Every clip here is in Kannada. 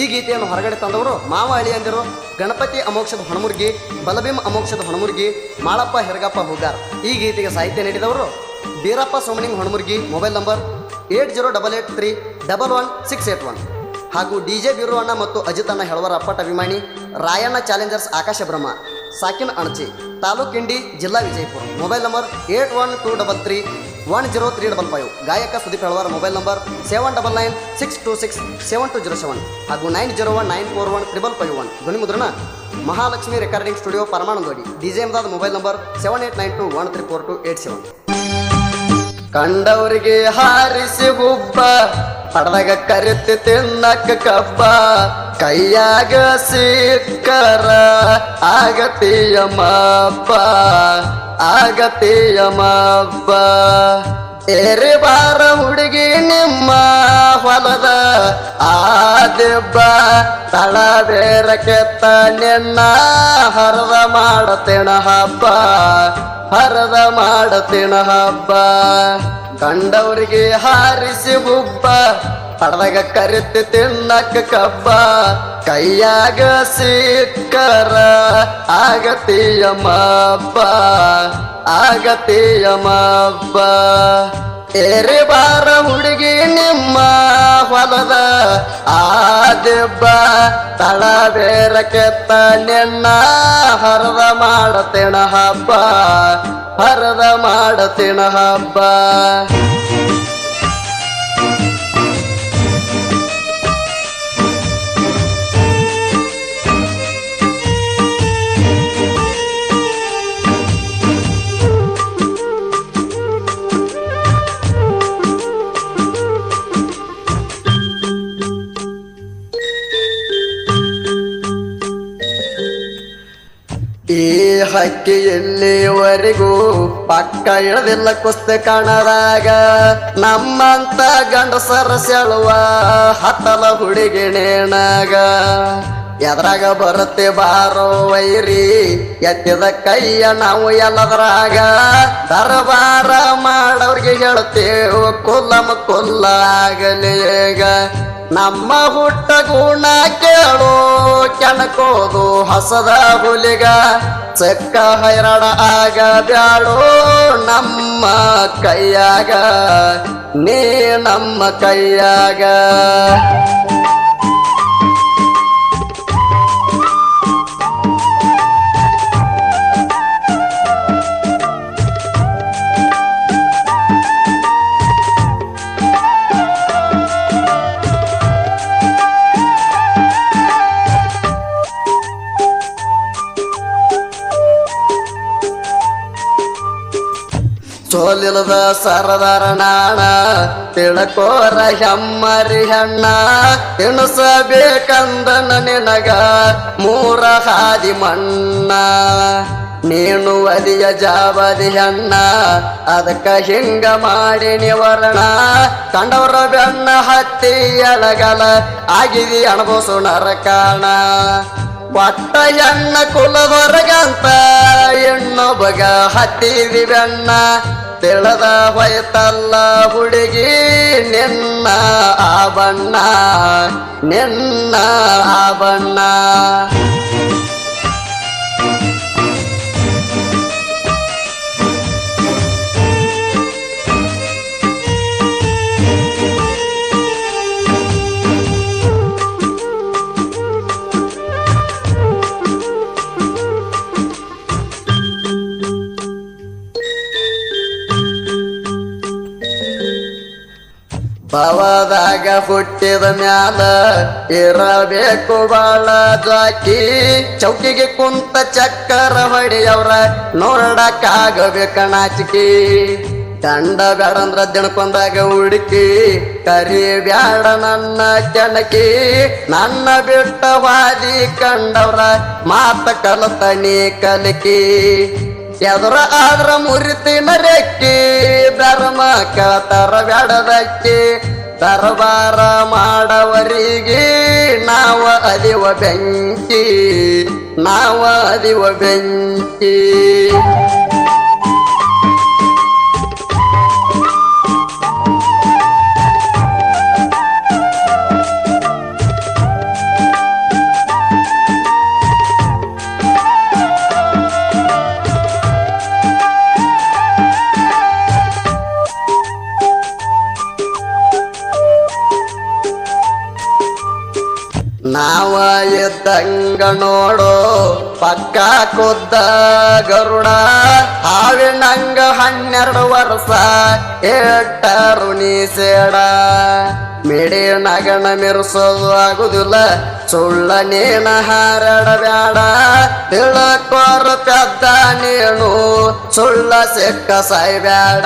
ಈ ಗೀತೆಯನ್ನು ಹೊರಗಡೆ ತಂದವರು ಮಾವ ಅಳಿಯಂದಿರು, ಗಣಪತಿ ಅಮೋಕ್ಷದ ಹಣಮುರ್ಗಿ, ಬಲಭೀಮ್ ಅಮೋಕ್ಷದ ಹಣಮುರ್ಗಿ, ಮಾಳಪ್ಪ ಹೆರಗಪ್ಪ ಹೂಗಾರ್ ಈ ಗೀತೆಗೆ ಸಾಹಿತ್ಯ ನೀಡಿದವರು Birappa Somaning Hanamurgi, mobile number eight zero double eight three double one six eight one. ಹಾಗೂ ಡಿ ಜೆ ಬಿರು ಅಣ್ಣ ಮತ್ತು ಅಜಿತ್ ಅಣ್ಣ ಹೆಳವರ ಅಪ್ಪಟ ಅಭಿಮಾನಿ ರಾಯಣ್ಣ ಚಾಲೆಂಜರ್ಸ್ ಆಕಾಶ ಬ್ರಹ್ಮ ಸಾಕಿನ್ ಅಣಚಿ, ತಾಲೂಕಿಂಡಿ ಜಿಲ್ಲಾ Vijayapura. Mobile number eight one two double three one zero three double five ಗಾಯಕ Sudeep ಹೇಳುವರ mobile number seven double nine six two six seven two zero seven ಹಾಗೂ nine zero one nine four one triple five one. ಧ್ವನಿ ಮುದ್ರಣ ಮಹಾಲಕ್ಷ್ಮಿ ರೆಕಾರ್ಡಿಂಗ್ ಸ್ಟುಡಿಯೋ ಪರಮಾನಂದೋಡಿ. DJ ಎಂದಾದ mobile number seven eight nine two one three four two eight seven. ಕಂಡವರಿಗೆ ಹಾರಿಸಿ ಗುಬ್ಬ ಪಡದಾಗ ಕರೆತಿ ತಿನ್ನಕ್ಕ ಕಬ್ಬ, ಕೈಯಾಗ ಸಿಕ್ಕರ ಆಗತಿಯ ಮಬ್ಬ ಆಗತೀಯ ಮಬ್ಬ ಏರಿ ಬಾರ ಹುಡುಗಿ ನಿಮ್ಮ ಹೊಲದ ಆದಿಬ್ಬ ತಳ ಬೇರ ಕೆತ್ತ ನಿನ್ನ ಹರದ ಮಾಡತೆಣ ಹಬ್ಬ, ಹರದ ಮಾಡತೆಣ ಹಬ್ಬ. ಕಂಡವರಿಗೆ ಹಾರಿಸಿ ಹುಬ್ಬ ಪಡದಾಗ ಕರೆತಿ ತಿನ್ನಕ್ಕ ಕಬ್ಬ. ಕೈಯಾಗ ಸಿಕ್ಕರ ಆಗತೀಯ ಮಬ್ಬ ಆಗತೀಯ ಮಬ್ಬ. ಏರಿ ಬಾರ ಹುಡುಗಿ ನಿಮ್ಮ ಹೊಲದ ಆದಿಬ್ಬ ಕೆತ್ತ ನಿನ್ನ ಹರದ ಮಾಡತೇಣ ಹಬ್ಬ. ಹರದ ಮಾಡತೆಣ ಹಬ್ಬ ಹಕ್ಕಿ ಎಲ್ಲಿವರೆಗೂ ಪಕ್ಕ ಇಳದಿಲ್ಲ ಕುಸ್ತಿ ಕಾಣದಾಗ. ನಮ್ಮಂತ ಗಂಡಸರ ಸೆಳುವ ಹತ್ತಲ ಹುಡುಗಿ ನೇಣಾಗ. ಎದ್ರಾಗ ಬರುತ್ತೆ ಬಾರೋ ವೈರಿ, ಎತ್ತಿದ ಕೈಯ ನಾವು ಎಲ್ಲದ್ರಾಗ ದರಬಾರ ಮಾಡೋರ್ಗೆ ಹೇಳ್ತೇವು, ಕುಲ್ಲಮ ಕುಲ್ಲ ಆಗಲೇಗ ನಮ್ಮ ಹುಟ್ಟ ಗುಣ ಕೇಳು, ಕೆಣಕೋದು ಹಸದ ಹುಲಿಗ. ಚಕ್ಕ ಹೈರಾಣ ಆಗ ಬ್ಯಾಡೋ ನಮ್ಮ ಕೈಯಾಗ, ನೀ ನಮ್ಮ ಕೈಯಾಗ. ಸೋಲಿಲ್ಲದ ಸರದಾರ ನಾಣ, ತಿಳಕೋರ ಹೆಮ್ಮರಿ ಹೆಣ್ಣ ತಿಣಸಬೇಕಂದನ ನಿನಗ ಮೂರ ಹಾದಿ ಮಣ್ಣ. ನೀನು ಅದಿಯ ಜಾಬದಿ ಹೆಣ್ಣ ಅದಕ್ಕ ಹಿಂಗ ಮಾಡಿ ನಿವರಣ. ಕಂಡವರ ಬೆಣ್ಣ ಹತ್ತಿ ಎಳಗಲ ಆಗಿದಿ ಅಣಬೋಸು ನರಕಾಣ. ಒಟ್ಟ ಎಣ್ಣ ಕುಲದೊರಗಂತ ಹೆಣ್ಣೊಬ್ಬಗ ಹತ್ತಿದಿ ಬೆಣ್ಣ ತಿಳದ ಹೊಯ್ತಲ್ಲ ಹುಡುಗಿ ನಿನ್ನ ಆ ಬಣ್ಣ ನಿನ್ನ ಆ ಬಣ್ಣ. ಭವದಾಗ ಹುಟ್ಟಿದ ಮ್ಯಾಲ ಇರಬೇಕು ಬಾಳ ಜಾಕಿ ಚೌಕಿಗೆ ಕುಂತ ಚಕ್ಕರ ಹೊಡೆಯವ್ರ ನೋಡಕ್ಕಾಗಬೇಕ ನಾಚಿಕೆ ದಂಡ ಬೇಡಂದ್ರ ದಿಣಕೊಂದಾಗ ಹುಡುಕಿ, ಕರಿ ಬ್ಯಾಡ ನನ್ನ ಕೆಣಕಿ. ನನ್ನ ಬಿಟ್ಟ ವಾದಿ ಕಂಡವ್ರ ಮಾತ ಕಲತನಿ ಕಲಕಿ. ಎದುರ ಆದ್ರ ಮುರಿತಿನ ರೆಕ್ಕಿ ಧರ್ಮ ತರ ಬ್ಯಾಡದಕ್ಕಿ ದರಬಾರ ಮಾಡವರಿಗೆ ನಾವ ಅದಿವ ಬೆಂಕಿ, ನಾವ ಅದಿವ ಬೆಂಕಿ. ಇದ್ದಂಗ ನೋಡು? ಪಕ್ಕ ಕುದ್ದ ಗರುಡ ಹಾವಿನಂಗ ಹನ್ನೆರಡು ವರ್ಷ, ಏಟರು ನೀ ಸೇಡ. ಮಿಡಿ ನಗಣ ಮಿರ್ಸೋದು ಆಗುದಿಲ್ಲ, ಸುಳ್ಳ ನೀನ ಹಾರಾಡಬ್ಯಾಡ. ಕೋರ ಪೆದ್ದ ನೀನು ಸುಳ್ಳ ಸಿಕ್ಕ ಸಾಯ್ಬ್ಯಾಡ.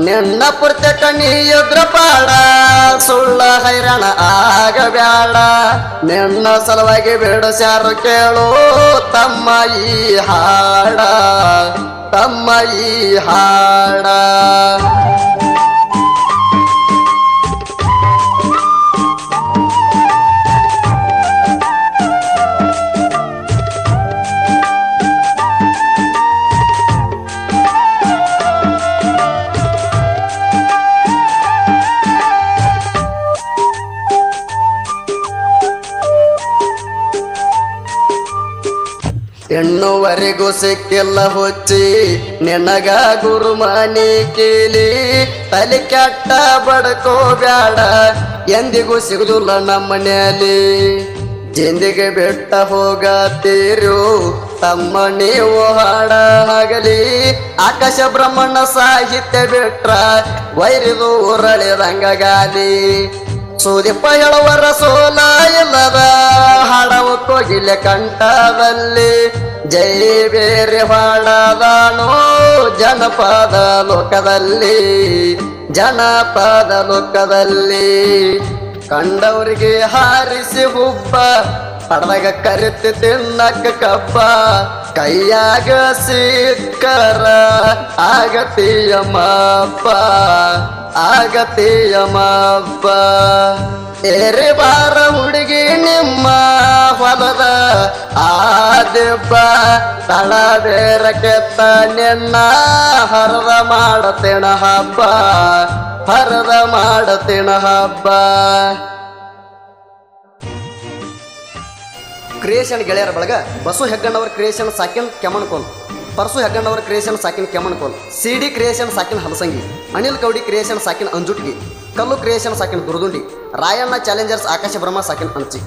ನಿನ್ನ ಪುರ್ತೆ ನೀ ಎದ್ರ ಪಾಡ. ಸುಳ್ಳ ಹೈರಾಣ ಆಗಬ್ಯಾಡ. ನಿನ್ನ ಸಲುವಾಗಿ ಸಾರು ಕೇಳು ತಮ್ಮ ಈ ಹಾಡ. ತಮ್ಮ ಈ ಹಾಡ. ಇನ್ನುವರೆಗೂ ಸಿಕ್ಕಿಲ್ಲ ಹೊಚ್ಚಿ. ನಿನಗ ಗುರುಮಾನಿ ಕೇಳಿ ತಲೆ ಕೆಟ್ಟ ಬಡ್ಕೋಬ್ಯಾಡ ಎಂದಿಗೂ ಸಿಗುದಿಲ್ಲ ನಮ್ಮ ಮನೆಯಲ್ಲಿ. ಜಿಂದಿಗೆ ಬೆಟ್ಟ ಹೋಗತ್ತೀರು. ತಮ್ಮ ನೀವು ಹಾಡಾಗಲಿ ಆಕಾಶ ಬ್ರಹ್ಮಣ್ಣ ಸಾಹಿತ್ಯ ಬಿಟ್ರ. ವೈರಿದು ಉರಳಿದಂಗಾಲಿ ಸೂದಿಪ್ಪ ಹೇಳುವರ ಸೋಲ ಇಲ್ಲದ ಹಾಡವು ಕೋಗಿಲೆ ಕಂಠದಲ್ಲಿ ಜೈ ಬೇರೆ ಹಾಡದಾನೋ ಜನಪದ ಲೋಕದಲ್ಲಿ ಜನಪದ ಲೋಕದಲ್ಲಿ. ಕಂಡವರಿಗೆ ಹಾರಿಸಿ ಹುಬ್ಬ ಪಡದಾಗ ಕರೆತಿ ತಿನ್ನಕ್ಕ ಕಬ್ಬ ಕೈಯಾಗ ಸಿಕ್ಕರ ಆಗತಿಯ ಮಾಪ ಆಗತಿಯ ಮಾಪ ಏರೆ ಬಾರ ಹುಡುಗಿ ನಿಮ್ಮ ಹೊಲದ ಆದಿಬ್ಬ ತಳ ಬೇರ ಕೆತ್ತ ನಿನ್ನ ಹರದ ಮಾಡತೇಣ ಹಬ್ಬ ಹರದ ಮಾಡತೇಣ ಹಬ್ಬ ಕ್ರಿಯೇಷನ್ ಗೆಳೆಯರ ಬಳಗ ಬಸು ಹೆಗ್ಗಣ್ಣವರ ಕ್ರಿಯೇಷನ್ ಸಾಕಿನ್ ಕೆಮಣ್ಕೋಲ್ ಪರಸು ಹೆಗ್ಗಣ್ಣವರ ಕ್ರಿಯೇಷನ್ ಸಾಕಿನ್ ಕೆಮಣ್ಕೋಲ್ ಸಿ ಡಿ ಕ್ರಿಯೇಷನ್ ಸಾಕಿನ್ ಹಲಸಂಗಿ ಅನಿಲ್ ಕೌಡಿ ಕ್ರಿಯೇಷನ್ ಸಾಕಿನ್ ಅಂಜುಟ್ಗಿ. ಕಲ್ಲು ಕ್ರಿಯೇಷನ್ ಸಾಕಿನ್ ದುರ್ದುಂಡಿ. ರಾಯಣ್ಣ ಚಾಲೆಂಜರ್ಸ್ ಆಕಾಶ ಬ್ರಹ್ಮ ಸಾಕಿನ್ ಅಂಚಿ.